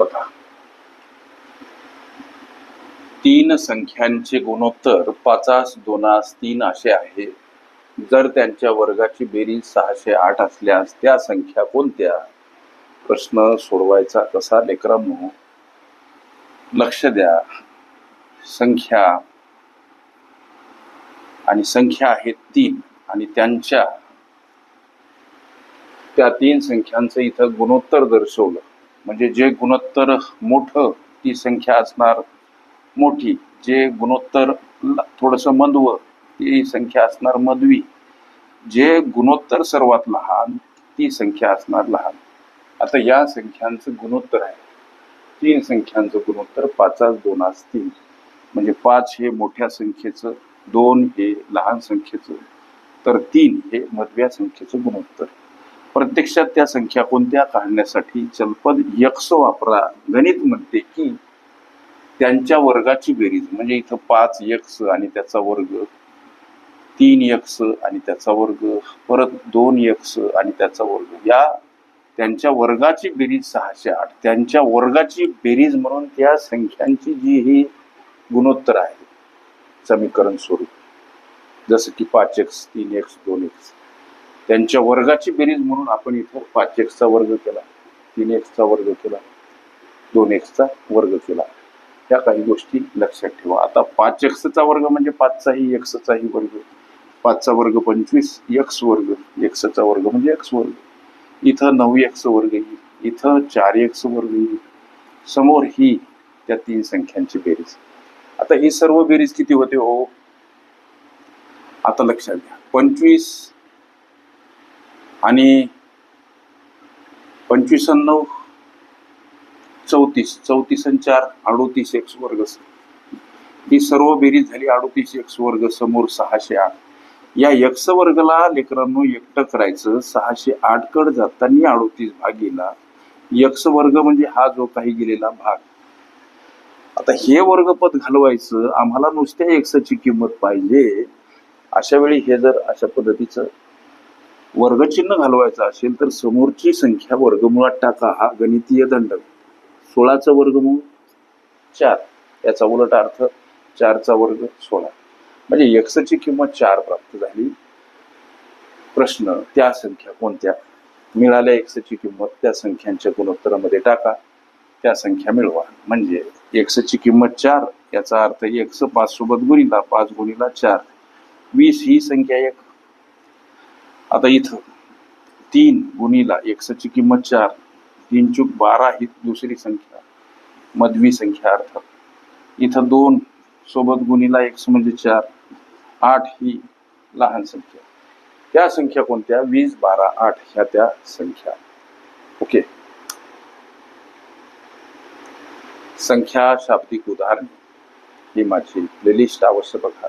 बघा. तीन संख्यांचे गुणोत्तर पाचास दोनास तीन असे आहे. जर त्यांच्या वर्गाची बेरीज सहाशे आठ असल्यास त्या संख्या कोणत्या? प्रश्न सोडवायचा कसा लेकरांनो? लक्ष द्या. संख्या. आणि संख्या आहेत तीन. आणि त्यांच्या त्या तीन संख्यांचं इथं गुणोत्तर दर्शवलं. म्हणजे जे गुणोत्तर मोठं ती संख्या असणार मोठी. जे गुणोत्तर थोडंसं मधव ती संख्या असणार मधवी. जे गुणोत्तर सर्वात लहान ती संख्या असणार लहान. आता या संख्यांचं गुणोत्तर आहे. तीन संख्यांचं गुणोत्तर पाचास दोन तीन. म्हणजे पाच हे मोठ्या संख्येचं दोन हे लहान संख्येचं. तर तीन हे मधव्या संख्येचं गुणोत्तर. प्रत्यक्षात त्या संख्या कोणत्या काढण्यासाठी चलपद यक्ष वापरा. गणित म्हणते की त्यांच्या वर्गाची बेरीज. म्हणजे इथं पाच यक्स आणि त्याचा वर्ग तीन यक्स आणि त्याचा वर्ग परत दोन यक्स आणि त्याचा वर्ग. या त्यांच्या वर्गाची बेरीज सहाशे आठ. त्यांच्या वर्गाची बेरीज म्हणून त्या संख्यांची जी ही गुणोत्तर आहे समीकरण स्वरूप. जसं की पाच एक्स तीन एक्स दोन एक्स त्यांच्या वर्गाची बेरीज म्हणून आपण इथं पाच एक्सचा वर्ग केला तीन एक्सचा वर्ग केला दोन एक्सचा वर्ग केला. या काही गोष्टी लक्षात ठेवा. आता पाच एक्सचा वर्ग म्हणजे पाचचाही एक्सचाही वर्ग. पाचचा वर्ग पंचवीस एक्स वर्ग एक्सचा वर्ग म्हणजे एक्स वर्ग. इथं नऊ एक्स वर्ग येईल इथं चार एक्स वर्ग येईल समोर ही त्या तीन संख्यांची बेरीज. आता ही सर्व बेरीज किती होते हो? आता लक्षात घ्या. पंचवीस आणि पंचवीस नऊ चौतीस चौतीस चार अडोतीस एक्स वर्ग ही सर्व बेरीज झाली अडोतीस एक्स वर्ग समोर सहाशे आठ. या एक्स वर्गला लेकरांनो एकटं करायचं सहाशे आठ कड जाताना अडोतीस भाग गेला एक्स वर्ग म्हणजे हा जो काही गेलेला भाग. आता हे वर्गपद घालवायचं आम्हाला नुसत्या एक्सची किंमत पाहिजे. अशा वेळी हे जर अशा पद्धतीचं वर्गचिन्ह घालवायचं असेल तर समोरची संख्या वर्गमुळात टाका. हा गणितीय दंड. सोळाचा वर्गमूळ चार. याचा उलट अर्थ चारचा वर्ग सोळा. म्हणजे एक्सची किंमत चार प्राप्त झाली. प्रश्न त्या संख्या कोणत्या? मिळाल्या एक्सची किंमत त्या संख्यांच्या गुणोत्तरामध्ये टाका. त्या संख्या मिळवा. म्हणजे एक्सची किंमत चार याचा अर्थ एक्स पाच सोबत गुणिला पाच गुणिला चार. वीस ही संख्या एक. आता इथं तीन गुणीला एक्सची किंमत चार तीन चूक बारा ही दुसरी संख्या मधवी संख्या अर्थात. इथं दोन सोबत गुणीला एक्स म्हणजे चार आठ ही लहान संख्या. त्या संख्या कोणत्या? वीस बारा आठ ह्या त्या संख्या. ओके. संख्या शाब्दिक उदाहरणे. ही माझी प्लेलिस्ट अवश्य बघा